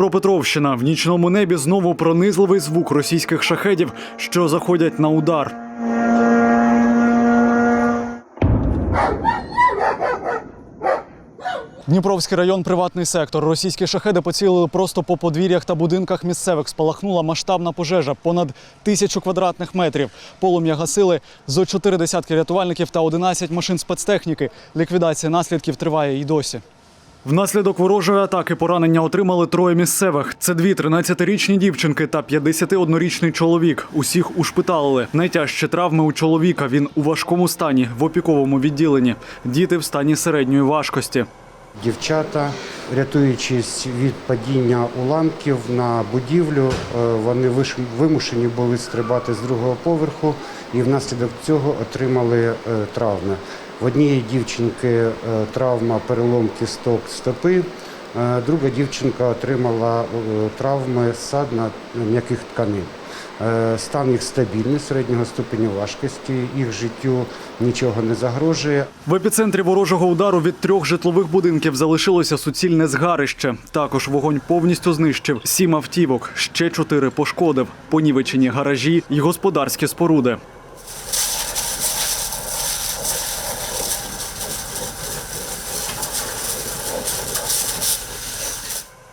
Дніпропетровщина. В нічному небі знову пронизливий звук російських шахедів, що заходять на удар. Дніпровський район, приватний сектор. Російські шахеди поцілили просто по подвір'ях та будинках місцевих. Спалахнула масштабна пожежа понад тисячу квадратних метрів. Полум'я гасили зо чотири десятки рятувальників та 11 машин спецтехніки. Ліквідація наслідків триває і досі. Внаслідок ворожої атаки поранення отримали троє місцевих. Це дві 13-річні дівчинки та 51-річний чоловік. Усіх ушпиталили. Найтяжчі травми у чоловіка. Він у важкому стані в опіковому відділенні. Діти в стані середньої важкості. Дівчата, рятуючись від падіння уламків на будівлю, е, вони вимушені були стрибати з другого поверху і внаслідок цього отримали е, травми. В однієї дівчинки е, травма перелом кісток стопи, друга дівчинка отримала е, травми садна м'яких тканин. Е, Стан їх стабільний, середнього ступеня важкості, їх життю нічого не загрожує. В епіцентрі ворожого удару від трьох житлових будинків залишилося суцільне згарище. Також вогонь повністю знищив сім автівок, ще чотири пошкодив, понівечені гаражі й господарські споруди.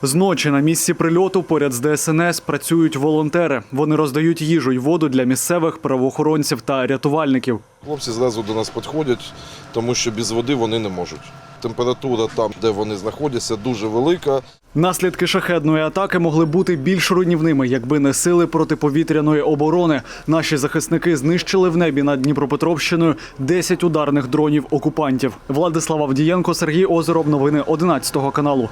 Зночі на місці прильоту поряд з ДСНС працюють волонтери. Вони роздають їжу й воду для місцевих правоохоронців та рятувальників. Хлопці зразу до нас підходять, тому що без води вони не можуть. Температура там, де вони знаходяться, дуже велика. Наслідки шахедної атаки могли бути більш руйнівними, якби не сили протиповітряної оборони. Наші захисники знищили в небі над Дніпропетровщиною 10 ударних дронів окупантів. Владислав Авдієнко, Сергій Озеров. Новини 11 каналу.